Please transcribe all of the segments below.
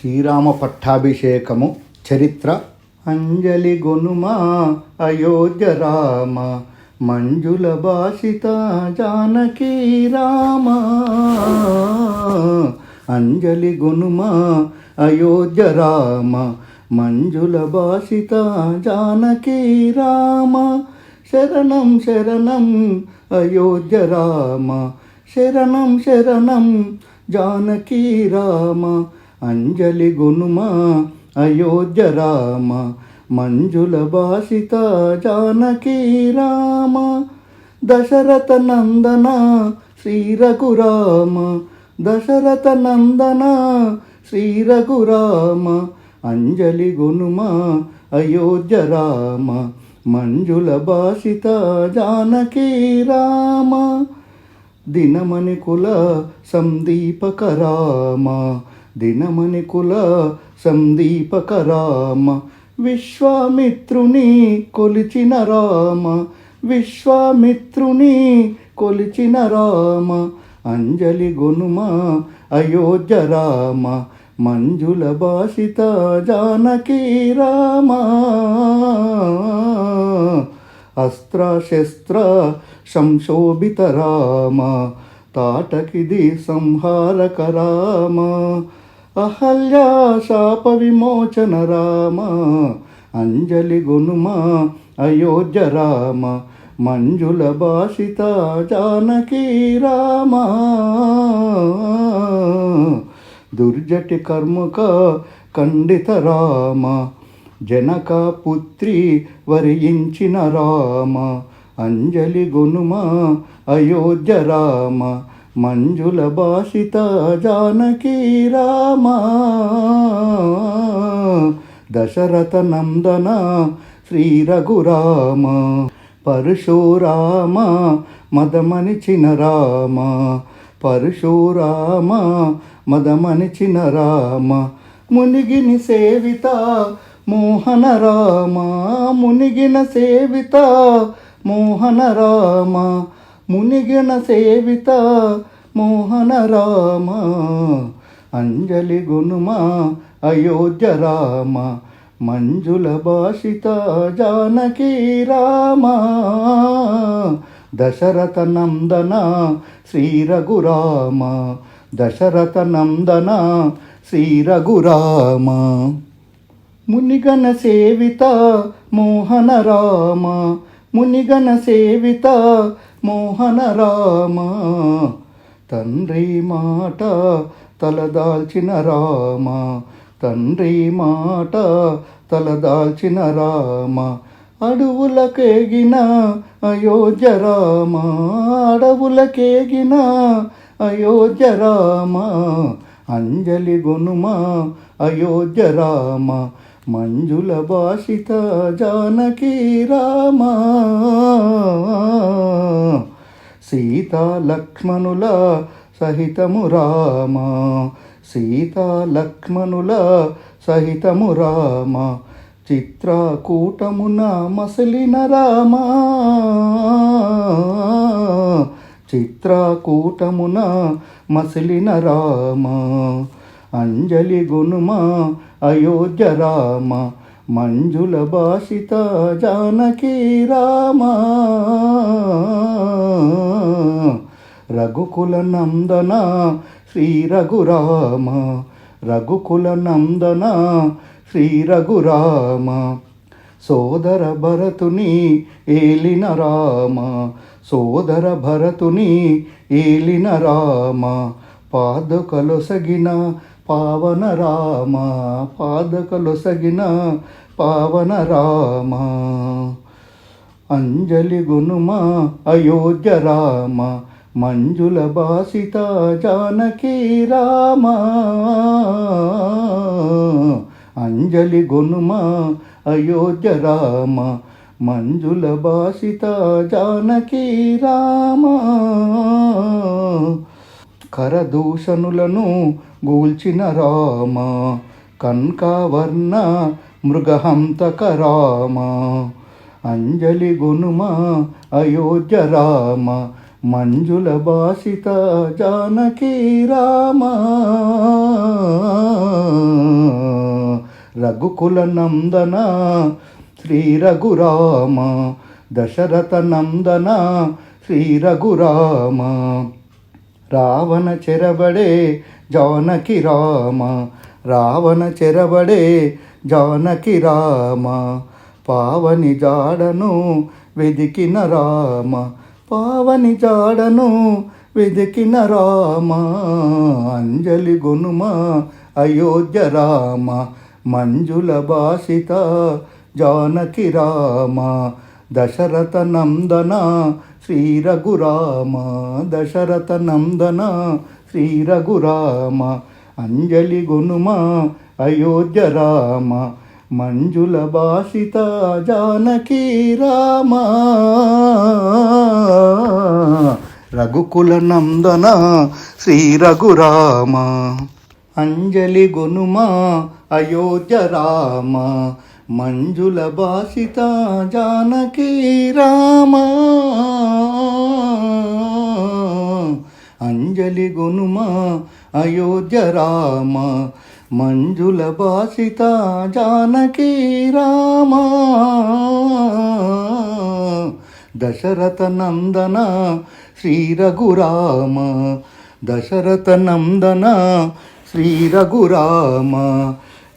శ్రీరామ పట్టాభిషేకము చరిత్ర అంజలి గొనుమా అయోధ్య రామ మంజుల భాషిత జానకి రామ. అంజలి గొనుమా అయోధ్య రామ మంజుల భాషిత జానకి రామ. శరణం శరణం అయోధ్య రామ. శరణం శరణం జానకి రామ. అంజలి గునుమా అయోధ్య రామ మంజుల భాసిత జానకీ రామ దశరథ నందన శ్రీరఘురామ దశరథ నందన శ్రీరఘురామ అంజలి గునుమా అయోధ్య రామ మంజుల భాషిత జానకీ రామ దినమణి కుల సందీపక రామ దినమని కుల సందీపక రామ విశ్వామిత్రుని కొలిచిన రామ విశ్వామిత్రుని కొలిచిన రామ అంజలి గొనుమ అయోధ్య రామ మంజుల భాషిత జానకి రామ. అస్త్రశస్త్ర సంశోభిత రామ తాటకిది సంహారక రామ. అహల్యా శాప విమోచన రామ. అంజలి గునుమ అయోధ్య రామ. మంజుల భాషిత జానకీ రామ. దుర్జటి కర్మక ఖండిత రామ. జనక పుత్రి వరించిన రామ. అంజలి గునుమ అయోధ్య రామ. మంజుల భాషిత జానకీ రామ. దశరథ నందన శ్రీ రఘురామ. పరశురామ మదమనిచిన రామ. పరశురామ మదమనిచిన రామ. మునిగిని సేవిత మోహన రామ. మునిగిన సేవిత మోహన రామ. మునిగిన సేవిత మోహన రామ. అంజలి గునుమ అయోధ్య రామ. మంజుల భాషిత జానకీ రామ. దశరథ నందన శ్రీ రఘురామ. దశరథ నందన శ్రీ రఘురామ. మునిగన సేవిత మోహన రామ. మునిగన సేవిత మోహన రామ. తండ్రి మాట తలదాల్చిన రామ. తండ్రి మాట తలదాల్చిన రామ. అడవులకేగిన అయోధ్య రామ. అడవులకేగిన అయోధ్య రామ. అంజలి గొనుమ అయోధ్య రామ. మంజుల భాషిత జానకి రామ. సీతా లక్ష్మణుల సహితము రామ. సీతా లక్ష్మణుల సహితము రామ. చిత్రకూటమున మసలిన రామ. చిత్రకూటమున మసలిన రామ. అంజలి గునుమా అయోధ్య రామ మంజుల భాషిత జానకి రామ. రఘుకుల నందన శ్రీ రఘురామ రఘుకుల నందన శ్రీ రఘురామ. సోదర భరతుని ఏలిన రామ సోదర భరతుని ఏలిన రామ. పాదుకలొసగిన పావన రామ పాదకలొసగిన పావన రామ. అంజలి గునుమ అయోధ్య రామ మంజుల బాసిత జానకీ రామ. అంజలి గొనుమ అయోధ్య రామ మంజుల బాసిత జానకీ రామ. కరదూషణులను గూల్చిన రామ కన్కావర్ణ మృగహంతక రామ అంజలి గునుమ అయోధ్య రామ మంజుల బాసిత జానకీ రామ. రఘుకుల నందన శ్రీ రఘురామ దశరథ నందన శ్రీ రఘురామ. రావణ చెరబడే జానకి రామ రావణ చెరబడే జానకి రామ పావని జాడను వెదికిన రామ పావని జాడను వెదికిన రామ అంజలి గొనుమ అయోధ్య రామ మంజుల భాషిత జానకి రామ దశరథ నందన శ్రీ రఘురామ దశరథ నందన శ్రీ రఘురామ అంజలి గునుమ అయోధ్య రామ మంజుల భాషిత జానకీ రామ. రఘుకుల నందన శ్రీ రఘురామ అంజలి గునుమ అయోధ్య రామ మంజుల భాషిత జానకీ రామ. అంజలి గునుమ అయోధ్య రామ మంజుల భాషిత జానకి రామ. దశరథ నందన శ్రీ రఘురామ దశరథ నందన శ్రీ రఘురామ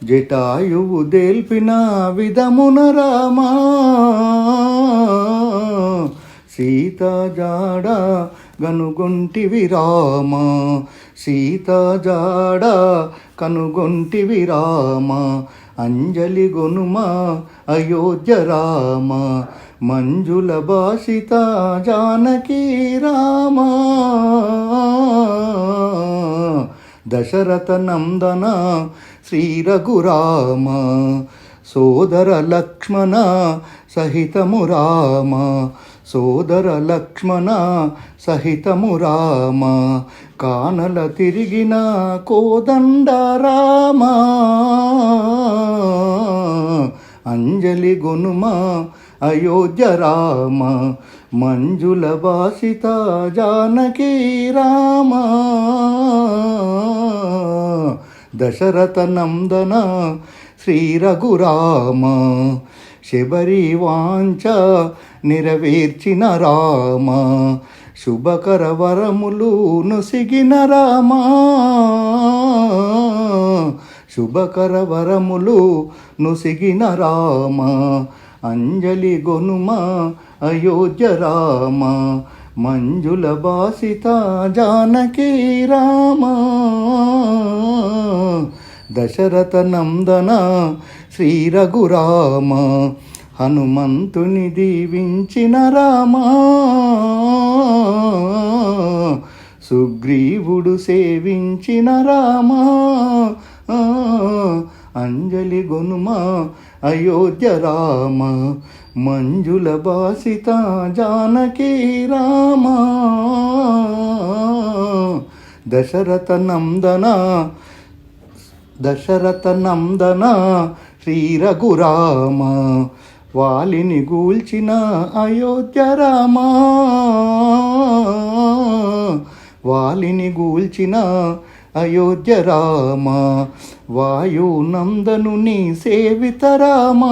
జటాయువు దేల్పిన విధమున రామా. సీత జాడ గనుగొంటివి రామ సీత జాడ కనుగొంటివి రామ అంజలి గొనుమ అయోధ్య రామ మంజుల భాషిత జానకి రామ. దశరథ నందన శ్రీ రఘురామ సోదర లక్ష్మణ సహితము రామ సోదర లక్ష్మణ సహితము రామ. కానల తిరిగిన కోదండ రామ. అంజలి గునుమ అయోధ్య రామ. మంజుల వాసిత జానకి రామ. దశరథ నందన శ్రీ రఘురామ. శబరి వాంఛ నెరవేర్చిన రామ శుభకర వరములు నొసిగిన రామ. శుభకర వరములు నుసిగిన రామ అంజలి గొనుమ అయోధ్య రామ మంజుల బాసిత జానకి రామ. దశరథ నందన శ్రీ రఘురామ హనుమంతుని దీవించిన రామా సుగ్రీవుడు సేవించిన రామా అంజలి గొనుమ అయోధ్య రామ మంజుల బాసిత జానకి రామ దశరథ నందన దశరథ నందన శ్రీ రఘురామ వాలిని గూల్చిన అయోధ్య రామా. వాలిని గూల్చిన అయోధ్య రామ. వాయునందనుని సేవిత రామ.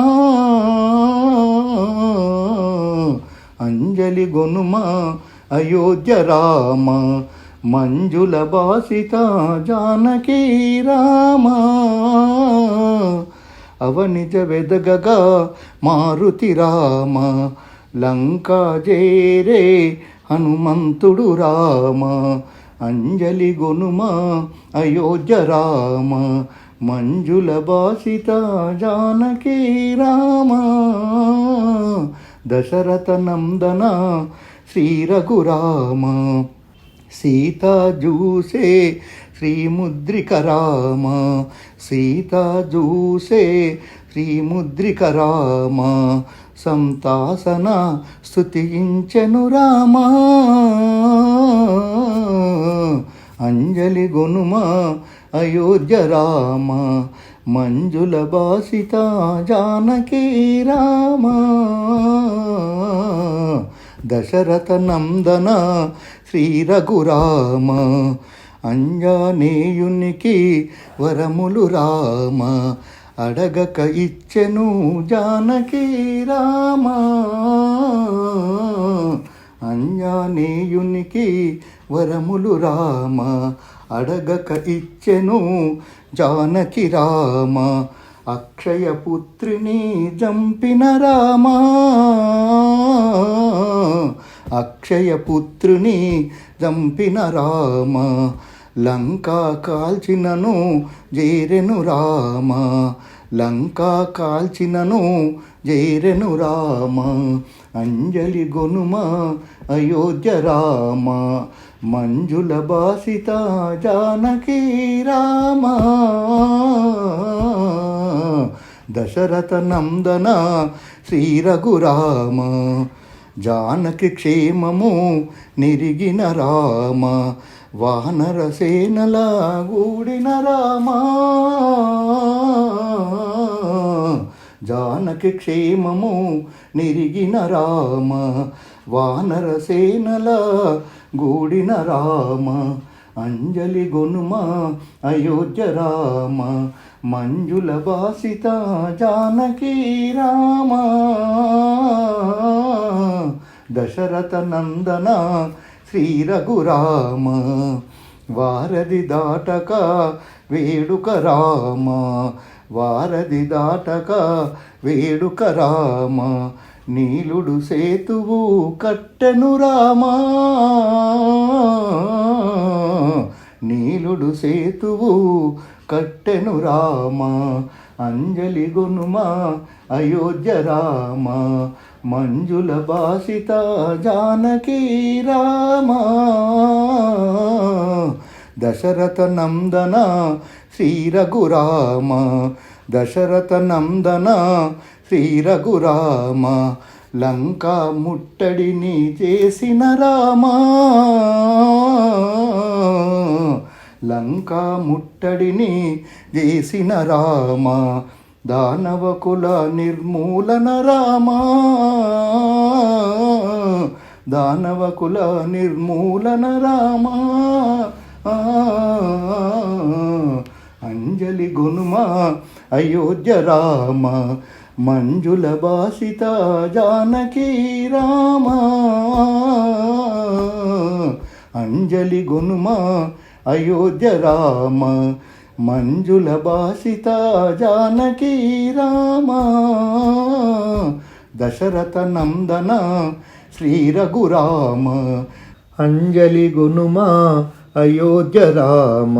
అంజలి గొనుమ అయోధ్య రామ. మంజుల బాసిత జానకీ రామ. అవనిజ వెదగగా మారుతి రామ. లంకా జేరే హనుమంతుడు రామ. అంజలి గొనుమ అయోధ్య రామ. మంజుల బాసిత జానకి రామ. దశరథ నందన శ్రీ రఘురామ సీతా జూసే శ్రీముద్రిక రామ. సీతా జూసే శ్రీముద్రిక రామ సంతాసన స్థుతించెను రామ. అంజలి గొనుమ అయోధ్య రామ మంజుల బాసిత జానకీ రామ. దశరథ నందన శ్రీ రఘురామ అంజనేయునికి వరములు రామ అడగక ఇచ్చెను జానకి రామా. అంజనేయునికి వరములు రామ అడగక ఇచ్చెను జానకి రామ అక్షయ పుత్రిని జంపిన రామా. అక్షయ చంపిన రామ లంకా కాల్చినను జేరెను రామ లంకా కాల్చినను జేరెను రామ అంజలి గొనుమ అయోధ్య రామ మంజుల బాసిత జానకి రామ. దశరథ నందన శ్రీ రఘురామ జానకి క్షేమము నిరిగిన రామ వానరసేనలా గూడిన రామా. జానకి క్షేమము నిరిగిన రామ వానరసేనలా గూడిన రామ. అంజలి గొనుమ అయోధ్య రామ. మంజుల భాసిత జానకీ రామ. దశరథ నందన శ్రీ రఘురామ. వారధి దాటక వేడుక రామ. వారధి దాటక వేడుక రామ. నీలుడు సేతువు కట్టెను రామా. నీలుడు సేతువు కట్టెను రామ అంజలి గునుమ అయోధ్య రామ మంజుల బాసిత జానకి రామ. దశరథ నందన శ్రీ రఘురామ దశరథ నందన శ్రీ రఘురామ లంకా ముట్టడిని చేసిన రామా. లంకా ముట్టడిని చేసిన రామ దానవకుల నిర్మూలన రామా. దానవకుల నిర్మూలన రామా. అంజలి గునుమ అయోధ్య రామ. మంజుల బాసిత జానకి రామ. అంజలి గునుమ అయోధ్య రామ మంజుల భాసిత జానకి రామ. దశరథ నందన శ్రీ రఘురామ. అంజలి గునుమా అయోధ్య రామ.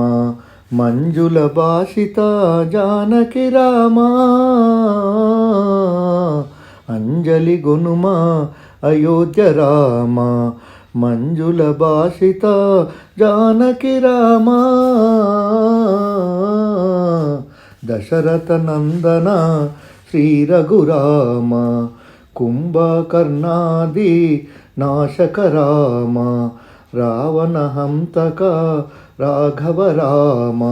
మంజుల బాసిత జానకి రామ. అంజలి గునుమా అయోధ్య రామ. మంజుల భాషిత జానకి రామా. దశరథ నందన శ్రీ రఘురామ కుంభకర్ణాది నాశక రామ రావణ హంతక రాఘవ రామ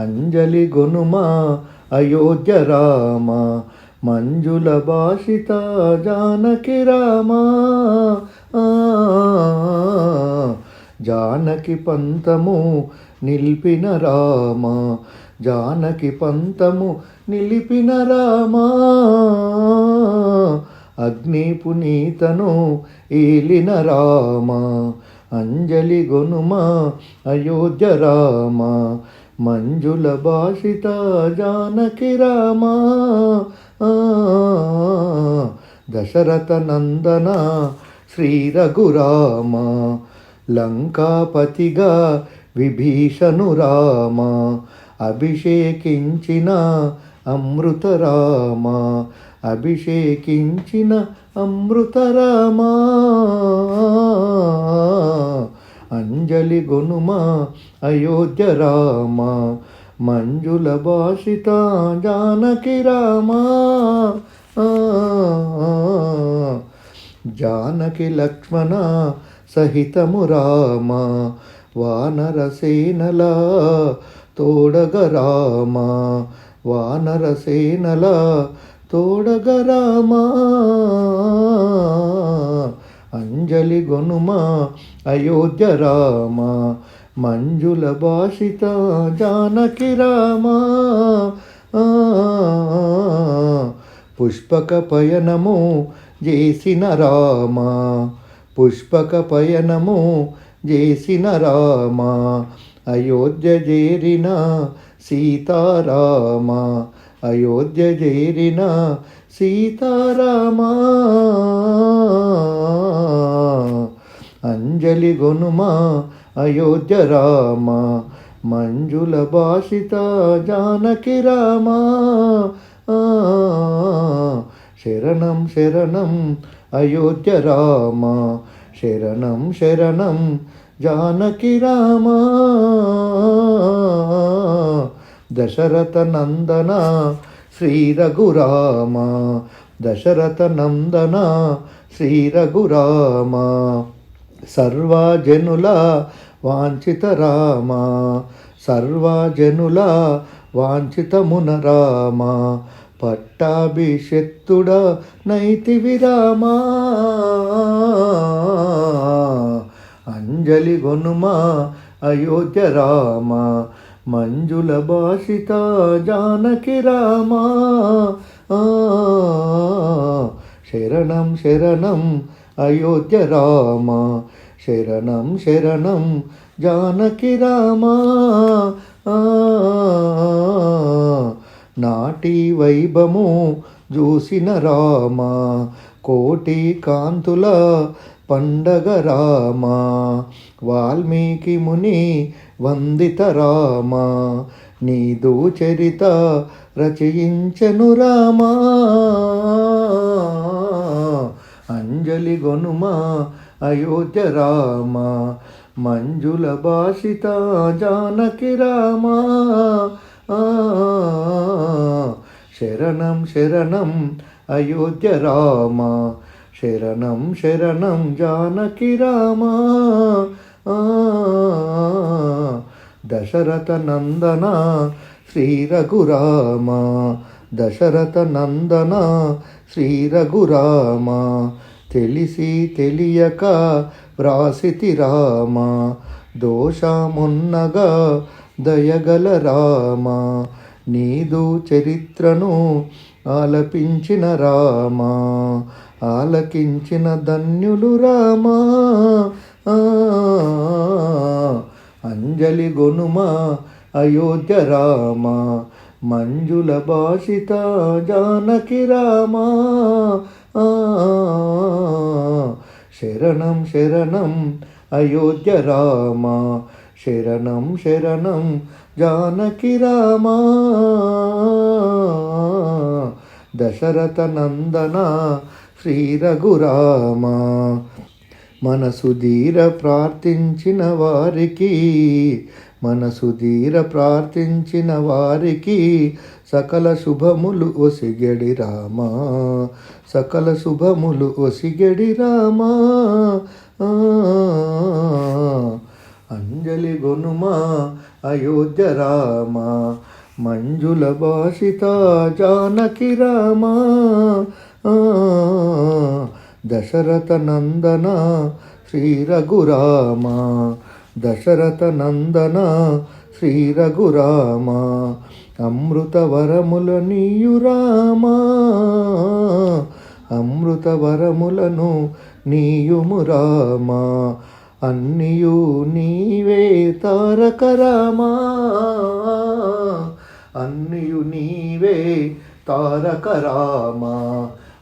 అంజలి గొనుమ అయోధ్య రామ మంజుల భాషిత జానకి రామ. జానకి పంతము నిలిపిన రామ జానకి పంతము నిలిపిన రామా. అగ్ని పునీతను ఈలిన రామ అంజలి గొనుమ అయోధ్య రామ మంజుల భాషిత జానకి రామ. దశరథ నందన శ్రీ రఘురామ లంకాపతిగా విభీషణు రామ అభిషేకించిన అమృతరామ అభిషేకించిన అమృతరామ. అంజలి గొనుమ అయోధ్య రామ మంజుల భాషిత జానకి రామా. జానకి లక్ష్మణ సహితము రామ వానరసేనల తోడగ రామ వానరసేనల తోడగ రామ. అంజలి గొనుమ అయోధ్య రామ మంజుల భాషిత జానకి రామ. పుష్పక పయనము చేసిన రామ. పుష్పక పయనము చేసిన రామ. అయోధ్య చేరిన సీతారామ. అయోధ్య చేరిన సీతారామ. అంజలి గొనుమా అయోధ్య రామ. మంజుల భాషిత జానకి రామ. ఆ, శరణం శరణం అయోధ్య రామ. శరణం శరణం జానకి రామ. దశరథ నందన శ్రీ రఘురామ. దశరథ నందన శ్రీ రఘురామ. సర్వజనుల వాంఛిత రామ. సర్వజనుల వాంఛితమున రామ. పట్టాభిషక్తుడ నైతి విరామా? అంజలి గొనుమా అయోధ్య రామ? మంజుల భాషిత జానకి రామ? శరణం శరణం అయోధ్య రామ? శరణం శరణం జానకి రామ? నాటి వైభము చూసిన రామ కోటి కాంతుల పండగ రామ వాల్మీకి ముని వందిత రామ నీదు చరిత రచయించను రామా. అంజలి గొనుమా అయోధ్య రామ మంజుల భాషిత జానకి రామ శరణం శరణం అయోధ్య రామ. శరణం శరణం జానకి రామ. ఆ, దశరథ నందన శ్రీ రఘురామ. దశరథ నందన శ్రీ రఘురామ. తెలిసి తెలియక వ్రాసితి రామ. దోషమున్నగా దయగల రామ నీదు చరిత్రను ఆలపించిన రామ ఆలకించిన ధన్యులు రామా. ఆ, అంజలి గొనుమా అయోధ్య రామ మంజుల భాషిత జానకి రామ. ఆ, శరణం శరణం అయోధ్య రామా. శరణం శరణం జానకి రామా. దశరథ నందన శ్రీ రఘురామ మనసు ధీర ప్రార్థించిన వారికి మనసు ధీర ప్రార్థించిన వారికి సకల శుభములు ఒసిగడి రామ. సకల శుభములు ఒసిగడి రామా. ఆ, అయోధ్య రామ? మంజుల భాషిత జానకి రామ? దశరథ నందన శ్రీ రఘురామ? దశరథ నందన శ్రీ రఘురామ? అమృతవరముల నీయు రామ? నీయుము రామ? అన్నియు నీవే తారక రామా. అన్నియు నీవే తారక రామ.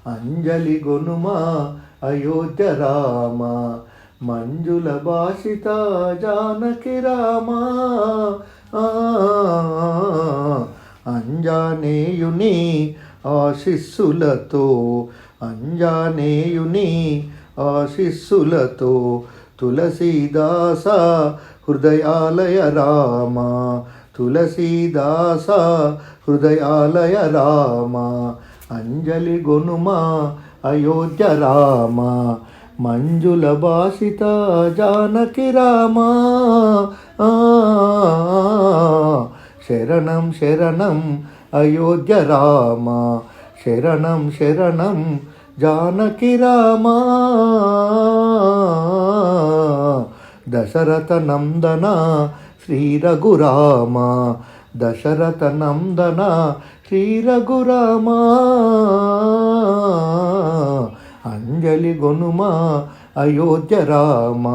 అంజలి గొనుమా అయోధ్య రామ. మంజుల భాషిత జానకి రామ. అంజానేయుని ఆశిస్సులతో అంజానేయుని ఆశిస్సులతో తులసీదాస హృదయాలయ రామ. తులసీదాస హృదయాలయ రామ. అంజలి గొనుమా అయోధ్య రామ. మంజుల భాషిత జానకి రామ. శరణం శరణం అయోధ్య రామ. శరణం శరణం జానకి రామ. దశరథ నందన శ్రీ రఘురామ దశరథ నందన శ్రీ రఘురామ. అంజలి గొనుమ అయోధ్య రామ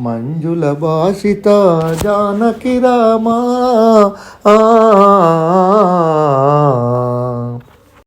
మంజుల భాషిత జానకి రామా. ఆ